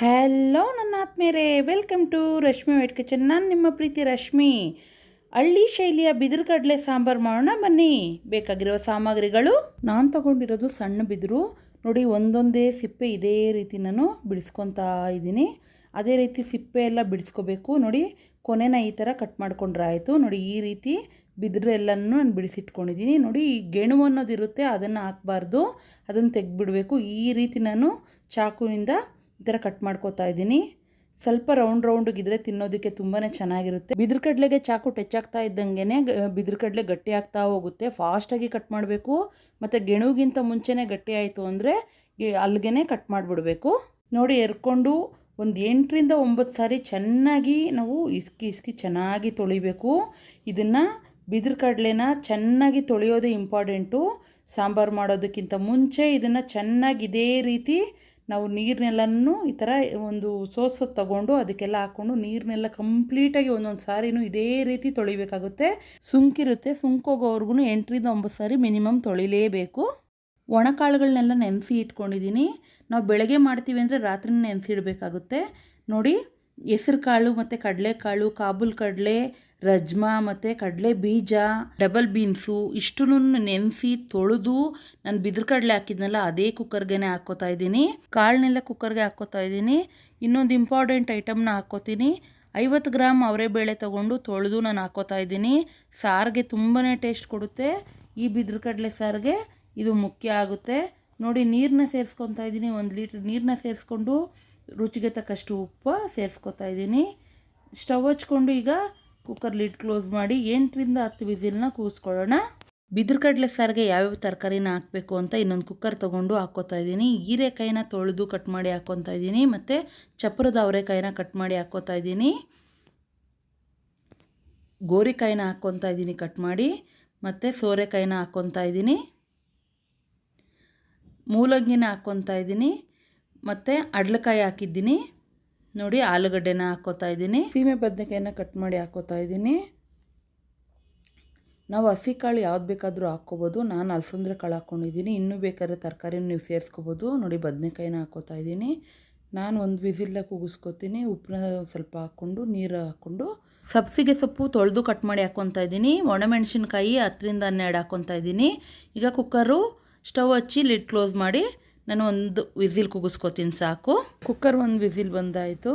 Hello ನನ್ನ ಆತ್ಮೇರೆ welcome to Rashmi wet kitchen ನಾನು ನಿಮ್ಮ ಪ್ರೀತಿ ರಶ್ಮಿ. ಹಳ್ಳಿ ಶೈಲಿಯ ಬಿದಿರು ಕಡಲೆ ಸಾಂಬಾರು ಮಾಡೋಣ ಬನ್ನಿ. ಬೇಕಾಗಿರುವ ಸಾಮಗ್ರಿಗಳು. ನಾನು ತಗೊಂಡಿರೋದು ಸಣ್ಣ ಬಿದಿರು. ನೋಡಿ, ಒಂದೊಂದೇ ಸಿಪ್ಪೆ ಇದೇ ರೀತಿ ನಾನು ಬಿಡಿಸ್ಕೊತಾ ಇದ್ದೀನಿ. ಅದೇ ರೀತಿ ಸಿಪ್ಪೆ ಎಲ್ಲ ಬಿಡಿಸ್ಕೋಬೇಕು. ನೋಡಿ, ಕೊನೆನ ಈ ಥರ ಕಟ್ ಮಾಡ್ಕೊಂಡ್ರೆ ಆಯಿತು. ನೋಡಿ, ಈ ರೀತಿ ಬಿದಿರು ಎಲ್ಲನೂ ನಾನು ಬಿಡಿಸಿಟ್ಕೊಂಡಿದ್ದೀನಿ. ನೋಡಿ, ಈ ಗೆಣು ಅನ್ನೋದಿರುತ್ತೆ, ಅದನ್ನು ಹಾಕ್ಬಾರ್ದು. ಅದನ್ನು ತೆಗೆದ್ಬಿಡಬೇಕು. ಈ ರೀತಿ ನಾನು ಚಾಕುವಿಂದ ಈ ಥರ ಕಟ್ ಮಾಡ್ಕೋತಾ ಇದ್ದೀನಿ. ಸ್ವಲ್ಪ ರೌಂಡ್ ರೌಂಡಿಗಿದ್ರೆ ತಿನ್ನೋದಕ್ಕೆ ತುಂಬಾ ಚೆನ್ನಾಗಿರುತ್ತೆ. ಬಿದಿರು ಕಡಲೆಗೆ ಚಾಕು ಟಚ್ ಆಗ್ತಾ ಇದ್ದಂಗೆ ಬಿದಿರು ಕಡಲೆ ಗಟ್ಟಿ ಆಗ್ತಾ ಹೋಗುತ್ತೆ. ಫಾಸ್ಟಾಗಿ ಕಟ್ ಮಾಡಬೇಕು. ಮತ್ತು ಗೆಣುಗಿಂತ ಮುಂಚೆನೇ ಗಟ್ಟಿ ಆಯಿತು ಅಂದರೆ ಅಲ್ಲಿಗೆ ಕಟ್ ಮಾಡಿಬಿಡಬೇಕು. ನೋಡಿ, ಎರ್ಕೊಂಡು ಒಂದು ಎಂಟರಿಂದ ಒಂಬತ್ತು ಸಾರಿ ಚೆನ್ನಾಗಿ ನಾವು ಇಸ್ಕಿ ಇಸ್ಕಿ ಚೆನ್ನಾಗಿ ತೊಳಿಬೇಕು. ಇದನ್ನು ಬಿದಿರು ಕಡಲೆನ ಚೆನ್ನಾಗಿ ತೊಳೆಯೋದೇ ಇಂಪಾರ್ಟೆಂಟು ಸಾಂಬಾರು ಮಾಡೋದಕ್ಕಿಂತ ಮುಂಚೆ ಇದನ್ನು ಚೆನ್ನಾಗಿ ಇದೇ ರೀತಿ ನಾವು ನೀರನ್ನೆಲ್ಲನೂ ಈ ಥರ ಒಂದು ಸೋಸು ತಗೊಂಡು ಅದಕ್ಕೆಲ್ಲ ಹಾಕ್ಕೊಂಡು ನೀರನ್ನೆಲ್ಲ ಕಂಪ್ಲೀಟಾಗಿ ಒಂದೊಂದು ಸಾರಿನೂ ಇದೇ ರೀತಿ ತೊಳಿಬೇಕಾಗುತ್ತೆ. ಸುಂಕಿರುತ್ತೆ ಸುಂಕೋಗೋವರೆಗೂ ಎಂಟರಿಂದ ಒಂಬತ್ತು ಸಾರಿ ಮಿನಿಮಮ್ ತೊಳಿಲೇಬೇಕು. ಒಣಕಾಳುಗಳನ್ನೆಲ್ಲ ನೆನೆಸಿ ಇಟ್ಕೊಂಡಿದ್ದೀನಿ ನಾವು ಬೆಳಗ್ಗೆ ಮಾಡ್ತೀವಿ ಅಂದರೆ ರಾತ್ರಿ ನೆನೆಸಿ ಇಡಬೇಕಾಗುತ್ತೆ ನೋಡಿ ಹೆಸರು ಕಾಳು ಮತ್ತು ಕಡಲೆಕಾಳು, ಕಾಬೂಲ್ ಕಡಲೆ ರಜ್ಮಾ ಮತ್ತು ಕಡಲೆ ಬೀಜ ಡಬಲ್ ಬೀನ್ಸು ಇಷ್ಟು ನೆನೆಸಿ ತೊಳೆದು ನಾನು ಬಿದಿರು ಕಡಲೆ ಹಾಕಿದ್ನಲ್ಲ, ಅದೇ ಕುಕ್ಕರ್ಗೆ ಹಾಕ್ಕೋತಾ ಇದ್ದೀನಿ. ಕಾಳನ್ನೆಲ್ಲ ಕುಕ್ಕರ್ಗೆ ಹಾಕ್ಕೋತಾ ಇದ್ದೀನಿ. ಇನ್ನೊಂದು ಇಂಪಾರ್ಟೆಂಟ್ ಐಟಮ್ನ ಹಾಕ್ಕೋತೀನಿ. ಐವತ್ತು ಗ್ರಾಮ್ ಅವರೆಬೇಳೆ ತೊಗೊಂಡು ತೊಳೆದು ನಾನು ಹಾಕ್ಕೋತಾ ಇದ್ದೀನಿ. ಸಾರಿಗೆ ತುಂಬಾ ಟೇಸ್ಟ್ ಕೊಡುತ್ತೆ. ಈ ಬಿದಿರು ಕಡಲೆ ಸಾರಿಗೆ ಇದು ಮುಖ್ಯ ಆಗುತ್ತೆ. ನೋಡಿ ನೀರನ್ನ ಸೇರಿಸ್ಕೊತಾ ಇದ್ದೀನಿ. ಒಂದು ಲೀಟ್ರ್ ನೀರನ್ನ ಸೇರಿಸ್ಕೊಂಡು ರುಚಿಗೆ ತಕ್ಕಷ್ಟು ಉಪ್ಪು ಸೇರಿಸ್ಕೊತಾ ಇದ್ದೀನಿ. ಸ್ಟವ್ ಹಚ್ಕೊಂಡು ಈಗ ಕುಕ್ಕರ್ ಲಿಡ್ ಕ್ಲೋಸ್ ಮಾಡಿ ಎಂಟರಿಂದ ಹತ್ತು ವಿಸಿಲ್ನ ಕೂಸ್ಕೊಳ್ಳೋಣ. ಬಿದಿರು ಕಡಲೆ ಸಾರಿಗೆ ಯಾವ್ಯಾವ ತರಕಾರಿನ ಹಾಕಬೇಕು ಅಂತ ಇನ್ನೊಂದು ಕುಕ್ಕರ್ ತೊಗೊಂಡು ಹಾಕ್ಕೋತಾ ಇದ್ದೀನಿ. ಹೀರೆಕಾಯಿನ ತೊಳೆದು ಕಟ್ ಮಾಡಿ ಹಾಕ್ಕೊತಾ ಇದ್ದೀನಿ ಮತ್ತು ಚಪ್ಪರದ ಅವರೆಕಾಯಿನ ಕಟ್ ಮಾಡಿ ಹಾಕ್ಕೋತಾ ಇದ್ದೀನಿ. ಗೋರಿಕಾಯಿನ ಹಾಕ್ಕೊತಾ ಇದ್ದೀನಿ ಕಟ್ ಮಾಡಿ ಮತ್ತು ಸೋರೆಕಾಯಿನ ಹಾಕ್ಕೊತಾ ಇದ್ದೀನಿ. ಮೂಲಂಗಿನ ಹಾಕ್ಕೊತಾ ಇದ್ದೀನಿ ಮತ್ತು ಅಡ್ಲಕಾಯಿ ಹಾಕಿದ್ದೀನಿ. ನೋಡಿ ಆಲೂಗಡ್ಡೆನ ಹಾಕೋತಾ ಇದ್ದೀನಿ. ಸೀಮೆ ಬದನೆಕಾಯಿನ ಕಟ್ ಮಾಡಿ ಹಾಕೋತಾ ಇದ್ದೀನಿ. ನಾವು ಹಸಿ ಕಾಳು ಯಾವ್ದು ಬೇಕಾದರೂ ಹಾಕ್ಕೋಬೋದು. ನಾನು ಅಲಸಂದ್ರೆ ಕಾಳು ಹಾಕ್ಕೊಂಡಿದ್ದೀನಿ ಇನ್ನೂ ಬೇಕಾದ್ರೆ ತರಕಾರಿನ ನೀವು ಸೇರಿಸ್ಕೋಬೋದು. ನೋಡಿ ಬದನೆಕಾಯಿನ ಹಾಕೋತಾ ಇದ್ದೀನಿ. ನಾನು ಒಂದು ವಿಸಿಲ್ಲ ಕೂಗಿಸ್ಕೊತೀನಿ. ಉಪ್ಪನ್ನ ಸ್ವಲ್ಪ ಹಾಕ್ಕೊಂಡು, ನೀರು ಹಾಕ್ಕೊಂಡು. ಸಬ್ಸಿಗೆ ಸೊಪ್ಪು ತೊಳೆದು ಕಟ್ ಮಾಡಿ ಹಾಕ್ಕೊತಾ ಇದ್ದೀನಿ. ಒಣಮೆಣಸಿನ್ಕಾಯಿ ಹತ್ತರಿಂದ ಹನ್ನೆರಡು ಹಾಕ್ಕೊತಾ ಇದ್ದೀನಿ. ಈಗ ಕುಕ್ಕರು ಸ್ಟವ್ ಹಚ್ಚಿ ಲಿಡ್ ಕ್ಲೋಸ್ ಮಾಡಿ ನಾನು ಒಂದು ವಿಸಿಲ್ ಕೂಗಿಸ್ಕೊತೀನಿ ಸಾಕು. ಕುಕ್ಕರ್ ಒಂದು ವಿಸಿಲ್ ಬಂದಾಯಿತು.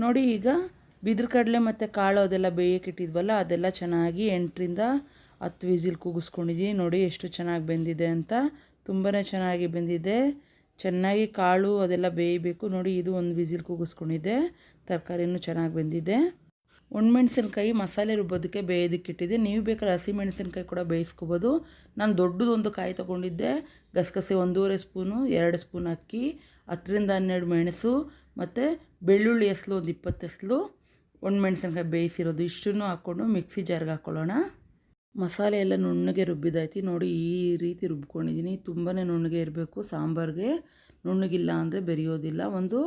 ನೋಡಿ ಈಗ ಬಿದಿರು ಕಡಲೆ ಮತ್ತು ಕಾಳು ಅದೆಲ್ಲ ಬೇಯಕ್ಕಿಟ್ಟಿದ್ವಲ್ಲ ಅದೆಲ್ಲ ಚೆನ್ನಾಗಿ ಎಂಟರಿಂದ ಹತ್ತು ವಿಸಿಲ್ ಕೂಗಿಸ್ಕೊಂಡಿದ್ದೀನಿ ನೋಡಿ ಎಷ್ಟು ಚೆನ್ನಾಗಿ ಬೆಂದಿದೆ ಅಂತ. ತುಂಬಾ ಚೆನ್ನಾಗಿ ಬೆಂದಿದೆ. ಚೆನ್ನಾಗಿ ಕಾಳು ಅದೆಲ್ಲ ಬೇಯಬೇಕು. ನೋಡಿ ಇದು ಒಂದು ವಿಸಿಲ್ ಕೂಗಿಸ್ಕೊಂಡಿದ್ದೆ ತರಕಾರಿನೂ ಚೆನ್ನಾಗಿ ಬೆಂದಿದೆ. ಒಣಮೆಣ್ಸಿನ್ಕಾಯಿ ಮಸಾಲೆ ರುಬ್ಬೋದಕ್ಕೆ ಬೇಯೋದಕ್ಕಿಟ್ಟಿದ್ದೆ. ನೀವು ಬೇಕಾದ್ರೆ ಹಸಿಮೆಣಸಿನ್ಕಾಯಿ ಕೂಡ ಬೇಯಿಸ್ಕೋಬೋದು. ನಾನು ದೊಡ್ಡದೊಂದು ಕಾಯಿ ತೊಗೊಂಡಿದ್ದೆ. ಗಸಗಸೆ ಒಂದೂವರೆ ಸ್ಪೂನು, ಎರಡು ಸ್ಪೂನ್ ಅಕ್ಕಿ, ಹತ್ತರಿಂದ ಹನ್ನೆರಡು ಮೆಣಸು, ಮತ್ತು ಬೆಳ್ಳುಳ್ಳಿ ಎಸ್ಲು ಒಂದು ಇಪ್ಪತ್ತು ಎಸ್ಲು ಒಣಮೆಣಸಿನ್ಕಾಯಿ ಬೇಯಿಸಿರೋದು ಇಷ್ಟನ್ನು ಹಾಕ್ಕೊಂಡು ಮಿಕ್ಸಿ ಜಾರ್ಗೆ ಹಾಕ್ಕೊಳ್ಳೋಣ ಮಸಾಲೆ ಎಲ್ಲ ನುಣ್ಣಗೆ ರುಬ್ಬಿದೈತಿ ನೋಡಿ ಈ ರೀತಿ ರುಬ್ಕೊಂಡಿದ್ದೀನಿ. ತುಂಬಾ ನುಣ್ಣಗೆ ಇರಬೇಕು ಸಾಂಬಾರಿಗೆ. ನುಣ್ಣಗಿಲ್ಲ ಅಂದರೆ ಬೆರೆಯೋದಿಲ್ಲ. ಒಂದು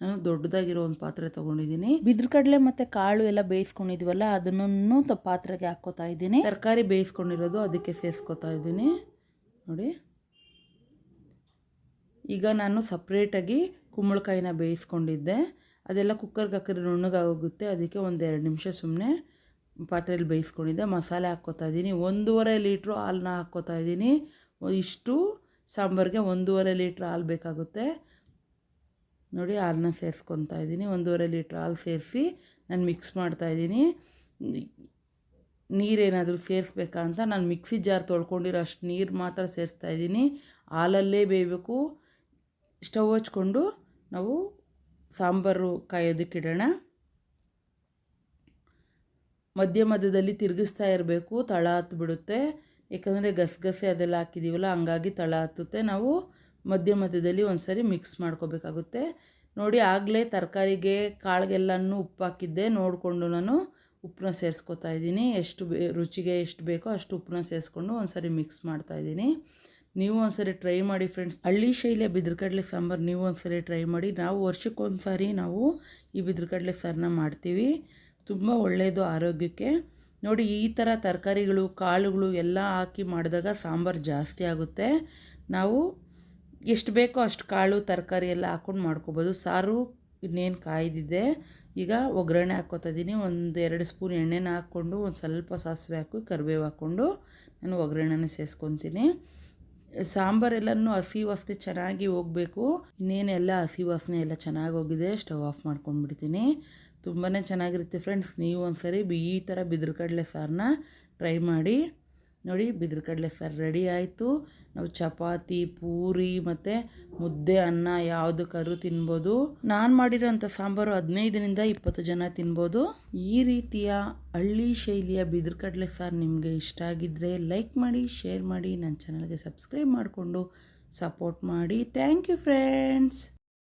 ನಾನು ದೊಡ್ಡದಾಗಿರೋ ಒಂದು ಪಾತ್ರೆ ತೊಗೊಂಡಿದ್ದೀನಿ. ಬಿದ್ರು ಕಡಲೆ ಮತ್ತು ಕಾಳು ಎಲ್ಲ ಬೇಯಿಸ್ಕೊಂಡಿದ್ವಲ್ಲ ಅದನ್ನು ಪಾತ್ರೆಗೆ ಹಾಕೋತಾ ಇದ್ದೀನಿ. ತರಕಾರಿ ಬೇಯಿಸ್ಕೊಂಡಿರೋದು ಅದಕ್ಕೆ ಸೇರಿಸ್ಕೊತಾ ಇದ್ದೀನಿ. ನೋಡಿ. ಈಗ ನಾನು ಸಪ್ರೇಟಾಗಿ ಕುಂಬಳಕಾಯಿನ ಬೇಯಿಸ್ಕೊಂಡಿದ್ದೆ. ಅದೆಲ್ಲ ಕುಕ್ಕರ್ಗೆ ಹಾಕಿದ್ರೆ ನುಣ್ಣಗಾಗೋಗುತ್ತೆ. ಅದಕ್ಕೆ ಒಂದು ಎರಡು ನಿಮಿಷ ಸುಮ್ಮನೆ ಪಾತ್ರೆಯಲ್ಲಿ ಬೇಯಿಸ್ಕೊಂಡಿದ್ದೆ. ಮಸಾಲೆ ಹಾಕ್ಕೋತಾ ಇದ್ದೀನಿ. ಒಂದೂವರೆ ಲೀಟ್ರು ಹಾಲನ್ನ ಹಾಕ್ಕೋತಾ ಇದ್ದೀನಿ. ಇಷ್ಟು ಸಾಂಬಾರಿಗೆ ಒಂದೂವರೆ ಲೀಟ್ರ್ ಹಾಲು ಬೇಕಾಗುತ್ತೆ. ನೋಡಿ ಹಾಲನ್ನ ಸೇರಿಸ್ಕೊತಾ ಇದ್ದೀನಿ. ಒಂದೂವರೆ ಲೀಟ್ರ್ ಹಾಲು ಸೇರಿಸಿ ನಾನು ಮಿಕ್ಸ್ ಮಾಡ್ತಾಯಿದ್ದೀನಿ ನೀರೇನಾದರೂ ಸೇರಿಸ್ಬೇಕಾ ಅಂತ ನಾನು ಮಿಕ್ಸಿ ಜಾರ್ ತೊಳ್ಕೊಂಡಿರೋ ಅಷ್ಟು ನೀರು ಮಾತ್ರ ಸೇರಿಸ್ತಾ ಇದ್ದೀನಿ. ಹಾಲಲ್ಲೇ ಬೇಯಬೇಕು. ಸ್ಟವ್ ಹಚ್ಕೊಂಡು ನಾವು ಸಾಂಬಾರು ಕಾಯೋದಕ್ಕಿಡೋಣ ಮಧ್ಯ ಮಧ್ಯದಲ್ಲಿ ತಿರುಗಿಸ್ತಾ ಇರಬೇಕು. ತಳ ಹತ್ಬಿಡುತ್ತೆ. ಯಾಕಂದರೆ ಗಸಗಸೆ ಅದೆಲ್ಲ ಹಾಕಿದ್ದೀವಲ್ಲ ಹಂಗಾಗಿ ತಳ ಹತ್ತುತ್ತೆ. ನಾವು ಮಧ್ಯ ಮಧ್ಯದಲ್ಲಿ ಒಂದು ಸರಿ ಮಿಕ್ಸ್ ಮಾಡ್ಕೋಬೇಕಾಗುತ್ತೆ. ನೋಡಿ ಆಗಲೇ ತರಕಾರಿಗೆ ಕಾಳಿಗೆಲ್ಲನೂ ಉಪ್ಪು ಹಾಕಿದ್ದೆ ನೋಡಿಕೊಂಡು ನಾನು ಉಪ್ಪನ್ನ ಸೇರಿಸ್ಕೊತಾ ಇದ್ದೀನಿ. ಎಷ್ಟು ಬೇ, ರುಚಿಗೆ ಎಷ್ಟು ಬೇಕೋ ಅಷ್ಟು ಉಪ್ಪನ್ನ ಸೇರಿಸ್ಕೊಂಡು ಒಂದು ಸರಿ ಮಿಕ್ಸ್ ಮಾಡ್ತಾಯಿದ್ದೀನಿ ನೀವು ಒಂದು ಸರಿ ಟ್ರೈ ಮಾಡಿ ಫ್ರೆಂಡ್ಸ್ ಹಳ್ಳಿ ಶೈಲಿಯ ಬಿದ್ರಕಡಲೆ ಸಾಂಬಾರು ನೀವು ಒಂದು ಸರಿ ಟ್ರೈ ಮಾಡಿ. ನಾವು ವರ್ಷಕ್ಕೊಂದು ಸಾರಿ ನಾವು ಈ ಬಿದ್ರಕಡಲೆ ಸಾರನ್ನ ಮಾಡ್ತೀವಿ. ತುಂಬ ಒಳ್ಳೆಯದು ಆರೋಗ್ಯಕ್ಕೆ. ನೋಡಿ ಈ ಥರ ತರಕಾರಿಗಳು, ಕಾಳುಗಳು ಎಲ್ಲ ಹಾಕಿ ಮಾಡಿದಾಗ ಸಾಂಬಾರು ಜಾಸ್ತಿ ಆಗುತ್ತೆ. ನಾವು ಎಷ್ಟು ಬೇಕೋ ಅಷ್ಟು ಕಾಳು, ತರಕಾರಿ ಎಲ್ಲ ಹಾಕ್ಕೊಂಡು ಮಾಡ್ಕೊಬೋದು. ಸಾರು ಇನ್ನೇನು ಕಾಯ್ದಿದೆ. ಈಗ ಒಗ್ಗರಣೆ ಹಾಕ್ಕೋತಾ ಇದ್ದೀನಿ ಒಂದು ಎರಡು ಸ್ಪೂನ್ ಎಣ್ಣೆನ ಹಾಕ್ಕೊಂಡು ಒಂದು ಸ್ವಲ್ಪ ಸಾಸಿವೆ ಹಾಕಿ ಕರಿಬೇವು ಹಾಕ್ಕೊಂಡು ನಾನು ಒಗ್ಗರಣೆನ ಸೇರಿಸ್ಕೊತೀನಿ ಸಾಂಬಾರೆಲ್ಲನೂ ಹಸಿ ವಾಸನೆ ಚೆನ್ನಾಗಿ ಹೋಗಬೇಕು. ಇನ್ನೇನೆಲ್ಲ ಹಸಿ ವಾಸನೆ ಎಲ್ಲ ಚೆನ್ನಾಗಿ ಹೋಗಿದೆ, ಸ್ಟವ್ ಆಫ್ ಮಾಡ್ಕೊಂಡ್ಬಿಡ್ತೀನಿ. ತುಂಬಾ ಚೆನ್ನಾಗಿರುತ್ತೆ ಫ್ರೆಂಡ್ಸ್. ನೀವು ಒಂದ್ಸರಿ ಈ ಥರ ಬಿದಿರು ಕಡಲೆ ಸಾರನ್ನ ಟ್ರೈ ಮಾಡಿ. ನೋಡಿ ಬಿದಿರು ಕಡಲೆ ಸಾರು ರೆಡಿ ಆಯಿತು. ನಾವು ಚಪಾತಿ, ಪೂರಿ ಮತ್ತು ಮುದ್ದೆ, ಅನ್ನ ಯಾವುದಕ್ಕಾದ್ರೂ ತಿನ್ಬೋದು. ನಾನು ಮಾಡಿರೋಂಥ ಸಾಂಬಾರು ಹದಿನೈದರಿಂದ ಇಪ್ಪತ್ತು ಜನ ತಿನ್ಬೋದು. ಈ ರೀತಿಯ ಹಳ್ಳಿ ಶೈಲಿಯ ಬಿದಿರು ಕಡಲೆ ಸಾರು ನಿಮಗೆ ಇಷ್ಟ ಆಗಿದ್ದರೆ ಲೈಕ್ ಮಾಡಿ ಶೇರ್ ಮಾಡಿ ನನ್ನ ಚಾನಲ್ಗೆ ಸಬ್ಸ್ಕ್ರೈಬ್ ಮಾಡಿಕೊಂಡು ಸಪೋರ್ಟ್ ಮಾಡಿ. Thank you friends